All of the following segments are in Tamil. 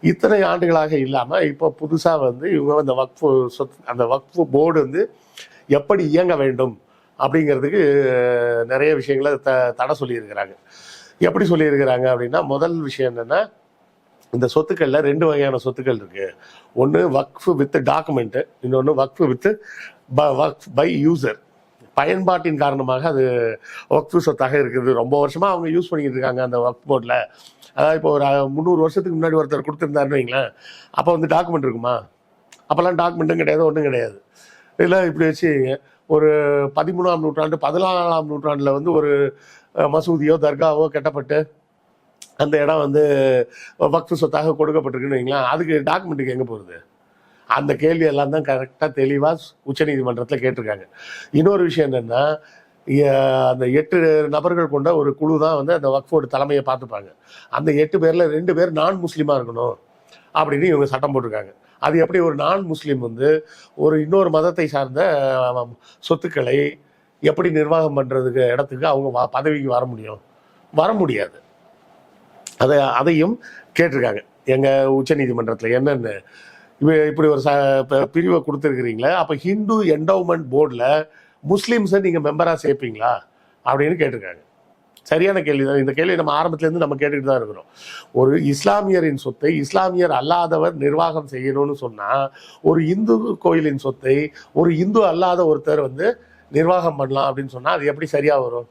இத்தனை ஆண்டுகளாக இல்லாமல் இப்போ புதுசாக வந்து இவங்க அந்த வக்ஃபு சொத் அந்த வக்ஃபு போர்டு வந்து எப்படி இயங்க வேண்டும் அப்படிங்கிறதுக்கு நிறைய விஷயங்களை த தடை சொல்லியிருக்கிறாங்க. எப்படி சொல்லியிருக்கிறாங்க அப்படின்னா முதல் விஷயம் என்னென்னா இந்த சொத்துக்களில் ரெண்டு வகையான சொத்துக்கள் இருக்கு. ஒன்று வக்ஃபு வித் டாக்குமெண்ட்டு இன்னொன்று waqf with waqf by user. பயன்பாட்டின் காரணமாக அது வக்ஃபு சொத்தாக இருக்குது. ரொம்ப வருஷமாக அவங்க யூஸ் பண்ணிக்கிட்டு இருக்காங்க அந்த ஒர்க் போர்டில் அதாவது இப்போ ஒரு முந்நூறு வருஷத்துக்கு முன்னாடி ஒருத்தர் கொடுத்துருந்தாருன்னு வைங்களேன். அப்போ வந்து டாக்குமெண்ட் இருக்குமா? அப்போல்லாம் டாக்குமெண்ட்டும் கிடையாது ஒன்றும் கிடையாது. இல்லை இப்படி வச்சு ஒரு பதிமூணாம் நூற்றாண்டு பதினாலாம் நூற்றாண்டில் வந்து ஒரு மசூதியோ தர்காவோ கட்டப்பட்டு அந்த இடம் வந்து வக்ஃபு சொத்தாக கொடுக்கப்பட்டிருக்குன்னு வைங்களேன். அதுக்கு டாக்குமெண்ட்டுக்கு எங்கே போகிறது அந்த கேள்வி எல்லாம் தான் கரெக்டாக தெளிவாக உச்சநீதிமன்றத்தில் கேட்டிருக்காங்க. இன்னொரு விஷயம் என்னென்னா அந்த எட்டு நபர்கள் கொண்ட ஒரு குழு தான் வந்து அந்த வக்ஃபோர்டு தலைமையை பார்த்துப்பாங்க. அந்த எட்டு பேரில் ரெண்டு பேர் நான் முஸ்லீமாக இருக்கணும் அப்படின்னு இவங்க சட்டம் போட்டிருக்காங்க. அது எப்படி ஒரு நான் முஸ்லீம் வந்து ஒரு இன்னொரு மதத்தை சார்ந்த சொத்துக்களை எப்படி நிர்வாகம் பண்ணுறதுக்கு இடத்துக்கு அவங்க வ- பதவிக்கு வர முடியும்? வர முடியாது. அதை அதையும் கேட்டிருக்காங்க. எங்கள் உச்சநீதிமன்றத்தில் என்னென்னு இப்போ இப்படி ஒரு ச பிரிவை கொடுத்துருக்குறீங்களே அப்போ ஹிந்து என்டோமெண்ட் போர்டில் முஸ்லீம்ஸை நீங்கள் மெம்பராக சேர்ப்பீங்களா? அப்படின்னு கேட்டிருக்காங்க. சரியான கேள்வி தான். இந்த கேள்வி நம்ம ஆரம்பத்துலேருந்து நம்ம கேட்டுக்கிட்டு தான் இருக்கிறோம். ஒரு இஸ்லாமியரின் சொத்தை இஸ்லாமியர் அல்லாதவர் நிர்வாகம் செய்யணும்னு சொன்னால் ஒரு இந்து கோயிலின் சொத்தை ஒரு இந்து அல்லாத ஒருத்தர் வந்து நிர்வாகம் பண்ணலாம் அப்படின்னு சொன்னால் அது எப்படி சரியாக வரும்?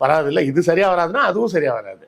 வராது இல்லை. இது சரியாக வராதுன்னா அதுவும் சரியாக வராது.